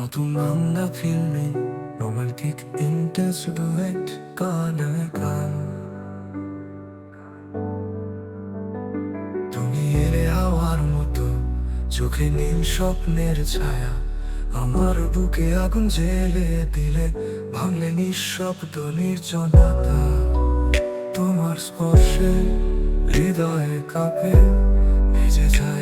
নতুন বাংলা ফিল্মে romantic intense duet গানে। গান তুমি এলে হাওয়ার মতো চোখে নীল স্বপ্নের ছায়া, আমার বুকে আগুন জেলে দিলে ভাঙলে নিঃশব্দ নির্জনতা। তোমার স্পর্শে হৃদয়ে কাঁপে, ভিজে যায়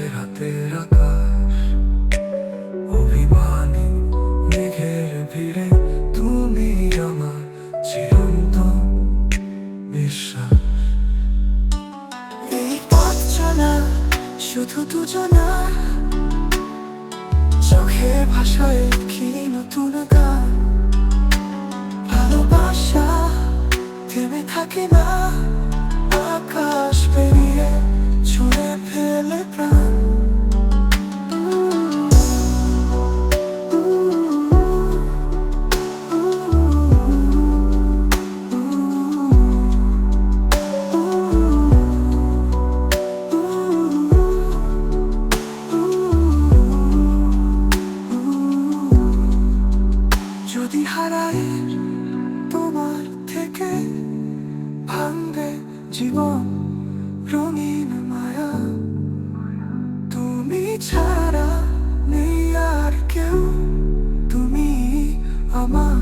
শুধু দুজনা। চোখের ভাষায় কি নতুন গান? ভালোবাসা থেমে থাকে না। জীবন রঙিন মায়া তুমি ছাড়া নেই আর কেউ তুমি আমার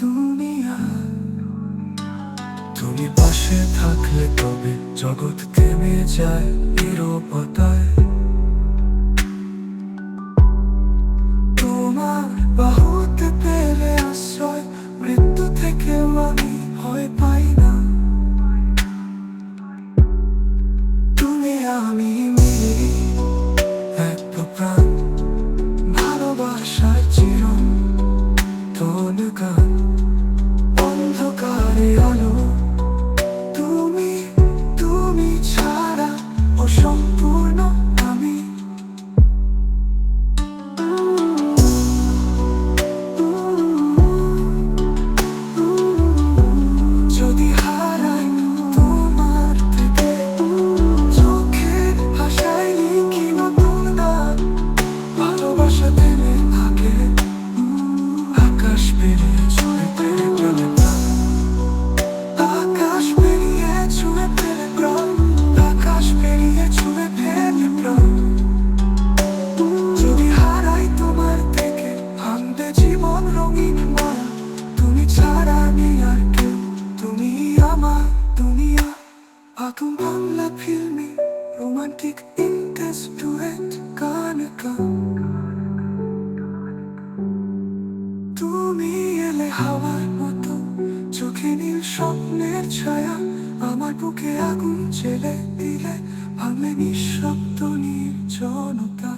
দুনিয়া তুমি পাশে থাকলে তবে জগৎ থেমে যায় নিরবতায় পেরিয়ে ছুঁয়ে পেরে গেলে আকাশ পেরিয়ে ছুঁয়ে ফেলে প্রাণ আকাশ পেরিয়ে ছুঁয়ে ফেলে প্রাণ যদি হারাই তোমার থেকে ভাঙবে জীবন রঙিন মায়া তুমি ছাড়া নেই আর কেউ তুমি আমার দুনিয়া আগুন বাংলা ফিল্মে রোমান্টিক ইন্টেন্স ডুয়েট গান গান এলে হাওয়ার মতো, চোখে নীল স্বপ্নের ছায়া, আমার বুকে আগুন জেলে দিলে ভাঙলে নিঃশব্দ নির্জনতা।